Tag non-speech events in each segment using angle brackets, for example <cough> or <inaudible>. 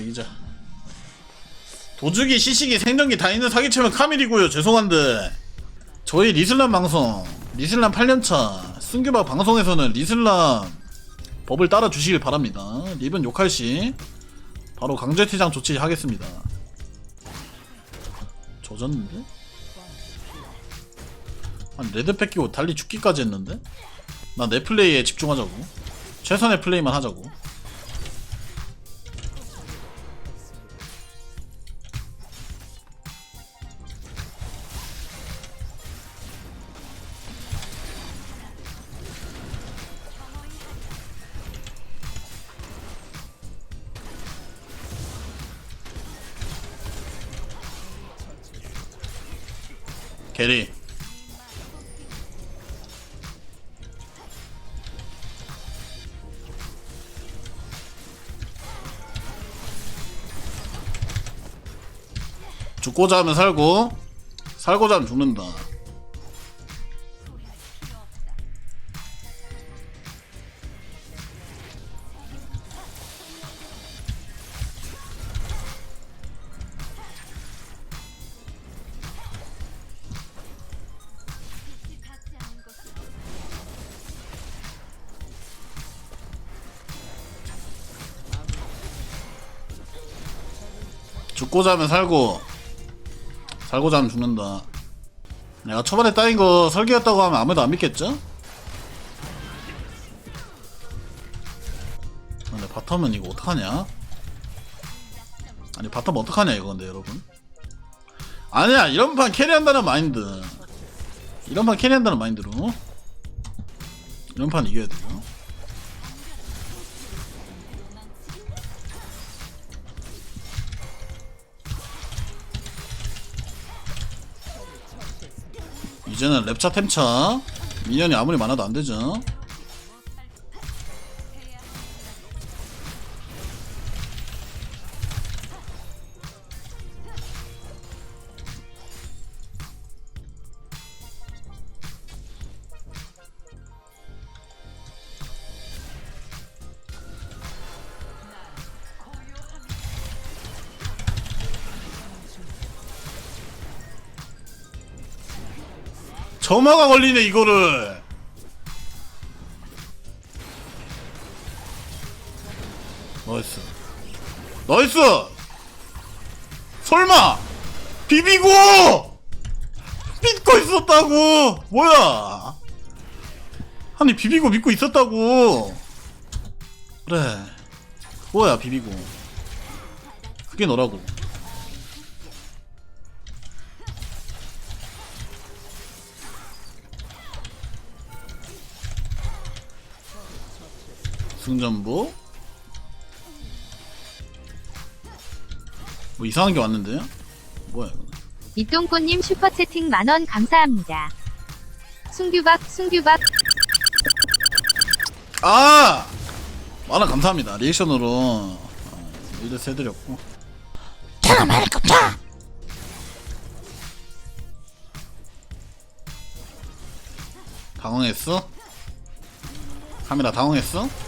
이기자 이기자 도주기 시식이 생존기 다 있는 사기치면 카밀이고요. 죄송한데 저희 리슬람 방송 리슬람 8년차 승규박 방송에서는 리슬람 법을 따라 주시길 바랍니다. 립은 욕할 시 바로 강제퇴장 조치하겠습니다. 조졌는데? 아니 레드 뺏기고 달리 죽기까지 했는데? 나 내 플레이에 집중하자고. 최선의 플레이만 하자고 게리. 죽고자 하면 살고 살고자 하면 죽는다 죽고자 하면 살고 살고자 하면 죽는다. 내가 초반에 따인 거 설계였다고 하면 아무도 안 믿겠죠? 근데 바텀은 이거 어떡하냐? 아니 바텀 어떡하냐 이거 근데 여러분? 아니야 이런 판 캐리한다는 마인드. 이런 판 캐리한다는 마인드로. 이런 판 이겨야 돼요 이제는 랩차 템차. 미니언이 아무리 많아도 안 되죠 점화가 걸리네 이거를. 나이스. 나이스! 설마! 비비고! 믿고 있었다고! 뭐야? 아니 비비고 믿고 있었다고! 그래. 그거야 비비고. 그게 너라고 승전부 뭐 이상한 게 왔는데요? 뭐야 이거 이똥꼬님 슈퍼채팅 만원 감사합니다. 순규박, 순규박, 아! 만원 감사합니다 리액션으로 어, 일드 해드렸고 당황했어? 카메라 당황했어?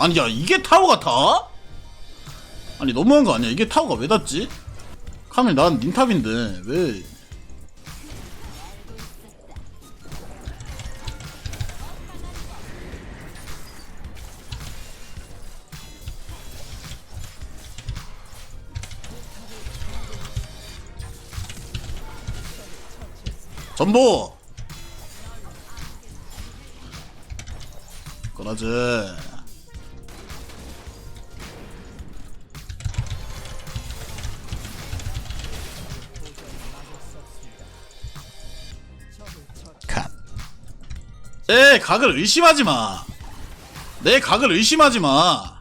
아니 야 이게 타워가 타? 아니 너무한 거 아니야 이게 타워가 왜 닿지? 카멜 난 닌탑인데 왜 전보 그러지 각을 의심하지 마 내 각을 의심하지 마.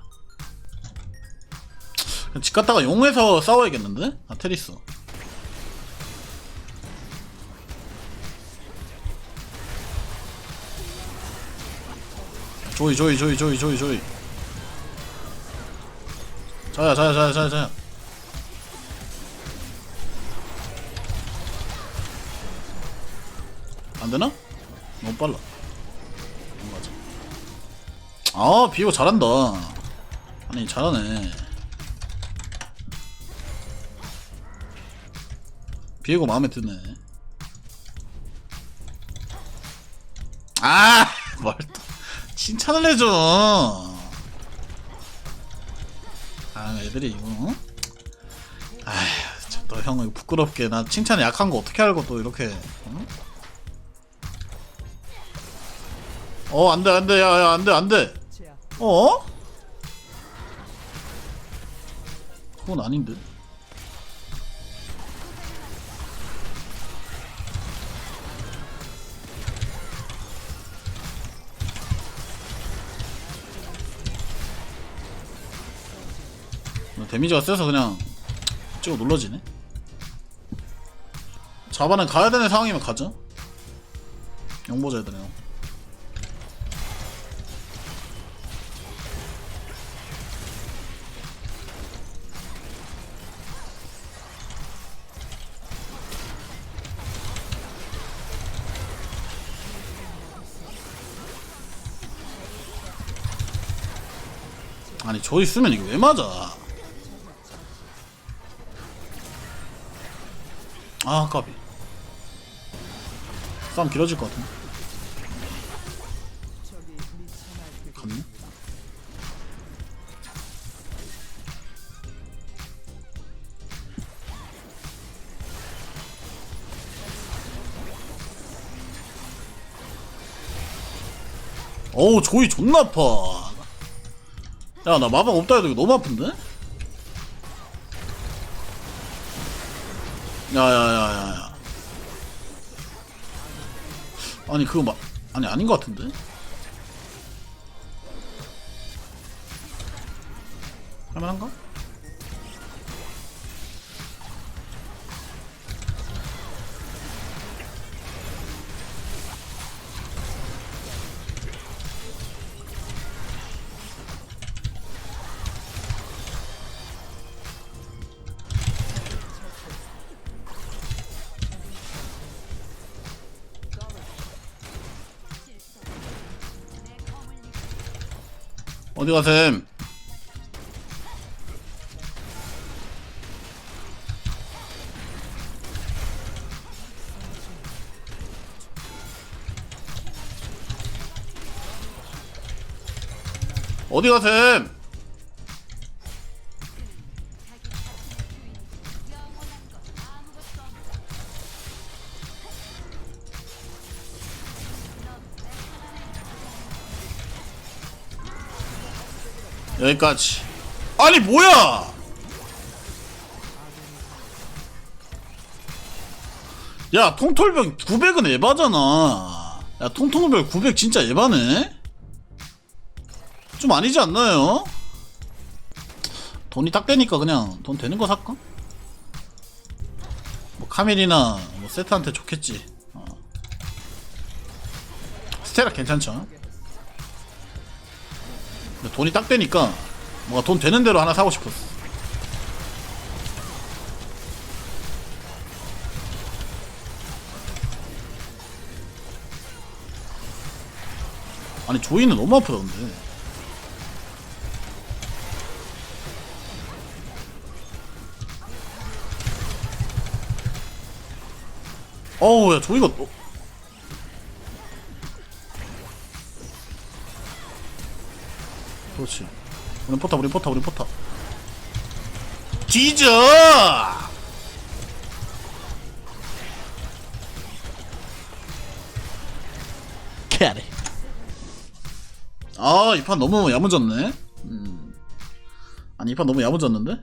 집 갔다가 용에서 싸워야겠는데? 아 테리스 조이 조이 조이 조이 조이 조이. 자야 자야 자야 자야 자야. 안 되나? 너무 빨라. 안 아 비고 잘한다 아니 잘하네 비고 마음에 드네 <laughs> 아 뭘 또 칭찬을 해줘 아 애들이 이거 어? 아휴 너형 이거 부끄럽게 나 칭찬에 약한 거 어떻게 알고 또 이렇게 어? 어, 안 돼, 안 돼, 야, 야, 안 돼, 안 돼. 어? 그건 아닌데. 데미지가 세서 그냥 찍어 눌러지네. 자바는 가야 되는 상황이면 가죠. 용보자 애들이요. 아니 저 있으면 이게 왜 맞아? 아 까비 싸움 길어질 것 같은데 갔네? 어우 조이 존나 아파 야 나 마방 없다 해도 너무 아픈데? 야야야야야 아니 그거 막 아니 아닌 것 같은데? 할만한가? 어디 가셈? 어디 가셈? 여기까지. 아니 뭐야? 야 통털벽 900은 에바잖아. 야 통통별 900 진짜 에바네. 좀 아니지 않나요? 돈이 딱 되니까 그냥 돈 되는 거 살까? 뭐 카멜이나 뭐 세트한테 좋겠지. 어. 스테라 괜찮죠? 근데 돈이 딱 되니까 뭔가 돈 되는 대로 하나 사고 싶었어. 아니 조이는 너무 아프다 근데. 어우 야 조이가 또 그렇지. 우리 포타, 우리 포타, 우리 포타. 뒤져! 캐리. 아, 이 판 너무 야무졌네. 음. 아니, 이 판 너무 야무졌는데?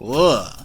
우와.